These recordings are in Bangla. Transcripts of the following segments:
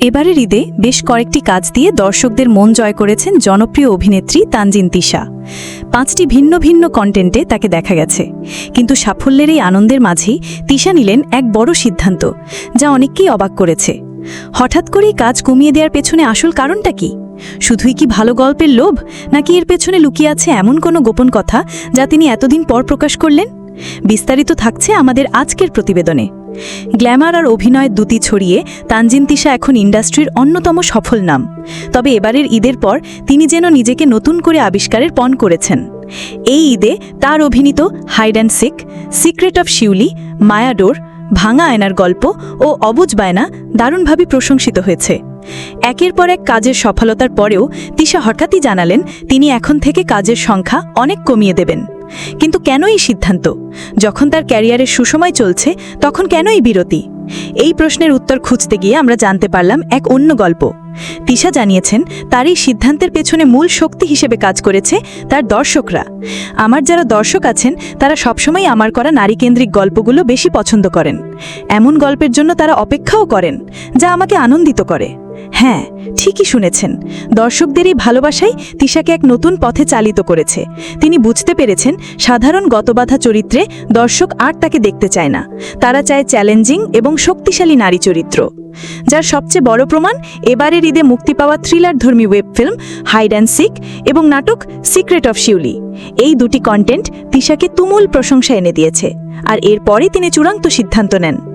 এবারের ঈদে বেশ কয়েকটি কাজ দিয়ে দর্শকদের মন জয় করেছেন জনপ্রিয় অভিনেত্রী তানজিন তিশা। পাঁচটি ভিন্ন ভিন্ন কন্টেন্টে তাকে দেখা গেছে। কিন্তু সাফল্যের এই আনন্দের মাঝেই তিশা নিলেন এক বড় সিদ্ধান্ত, যা অনেককেই অবাক করেছে। হঠাৎ করেই কাজ কমিয়ে দেওয়ার পেছনে আসল কারণটা কি? শুধুই কি ভালো গল্পের লোভ, নাকি এর পেছনে লুকিয়ে আছে এমন কোনো গোপন কথা যা তিনি এতদিন পর প্রকাশ করলেন? বিস্তারিত থাকছে আমাদের আজকের প্রতিবেদনে। গ্ল্যামার আর অভিনয়ের দুটি ছড়িয়ে তানজিন তিশা এখন ইন্ডাস্ট্রির অন্যতম সফল নাম। তবে এবারের ঈদের পর তিনি যেন নিজেকে নতুন করে আবিষ্কারের পণ করেছেন। এই ঈদে তার অভিনীত hide and seek, secret of Shiuli মায়াডোর ভাঙা আয়নার গল্প ও অবুজ বায়না দারুণভাবে প্রশংসিত হয়েছে। একের পর এক কাজের সফলতার পরেও তিশা হঠাৎই জানালেন, তিনি এখন থেকে কাজের সংখ্যা অনেক কমিয়ে দেবেন। কিন্তু কেন এই সিদ্ধান্ত? যখন তার ক্যারিয়ারের সুসময় চলছে, তখন কেন এই বিরতি? এই প্রশ্নের উত্তর খুঁজতে গিয়ে আমরা জানতে পারলাম এক অন্য গল্প। তিশা জানিয়েছেন, তার এই সিদ্ধান্তের পেছনে মূল শক্তি হিসেবে কাজ করেছে তার দর্শকরা। আমার যারা দর্শক আছেন, তারা সবসময় আমার করা নারীকেন্দ্রিক গল্পগুলো বেশি পছন্দ করেন। এমন গল্পের জন্য তারা অপেক্ষাও করেন, যা আমাকে আনন্দিত করে। হ্যাঁ ঠিকই শুনেছেন। দর্শকদের এই ভালোবাসাই তিশাকে এক নতুন পথে চালিত করেছে। তিনি বুঝতে পেরেছেন, সাধারণ গতবাধা চরিত্রে দর্শক আর তাকে দেখতে চায় না। তারা চায় চ্যালেঞ্জিং এবং শক্তিশালী নারী চরিত্র। যার সবচেয়ে বড় প্রমাণ, এবারের ঈদে মুক্তি পাওয়া থ্রিলার ধর্মী web film hide and seek এবং নাটক সিক্রেট অফ শিউলি। এই দুটি কন্টেন্ট তিশাকে তুমুল প্রশংসা এনে দিয়েছে। আর এরপরে তিনি চূড়ান্ত সিদ্ধান্ত নেন।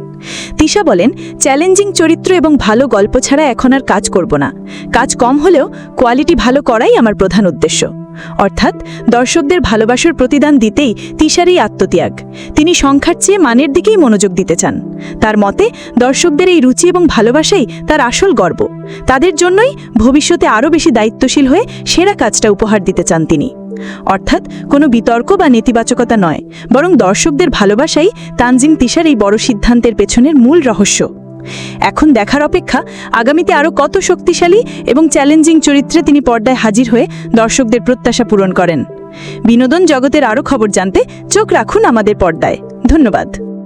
তিশা বলেন চ্যালেঞ্জিং চরিত্র এবং ভালো গল্প ছাড়া এখন আর কাজ করব না। কাজ কম হলেও কোয়ালিটি ভালো করাই আমার প্রধান উদ্দেশ্য। অর্থাৎ দর্শকদের ভালোবাসার প্রতিদান দিতেই তিশার এই আত্মত্যাগ। তিনি সংখ্যার চেয়ে মানের দিকেই মনোযোগ দিতে চান। তার মতে, দর্শকদের এই রুচি এবং ভালোবাসাই তার আসল গর্ব। তাদের জন্যই ভবিষ্যতে আরও বেশি দায়িত্বশীল হয়ে সেরা কাজটা উপহার দিতে চান তিনি। অর্থাৎ কোনো বিতর্ক বা নেতিবাচকতা নয়, বরং দর্শকদের ভালোবাসাই তানজিম তিশার এই বড় সিদ্ধান্তের পেছনের মূল রহস্য। এখন দেখার অপেক্ষা আগামীতে আরও কত শক্তিশালী এবং চ্যালেঞ্জিং চরিত্রে তিনি পর্দায় হাজির হয়ে দর্শকদের প্রত্যাশা পূরণ করেন। বিনোদন জগতের আরও খবর জানতে চোখ রাখুন আমাদের পর্দায়। ধন্যবাদ।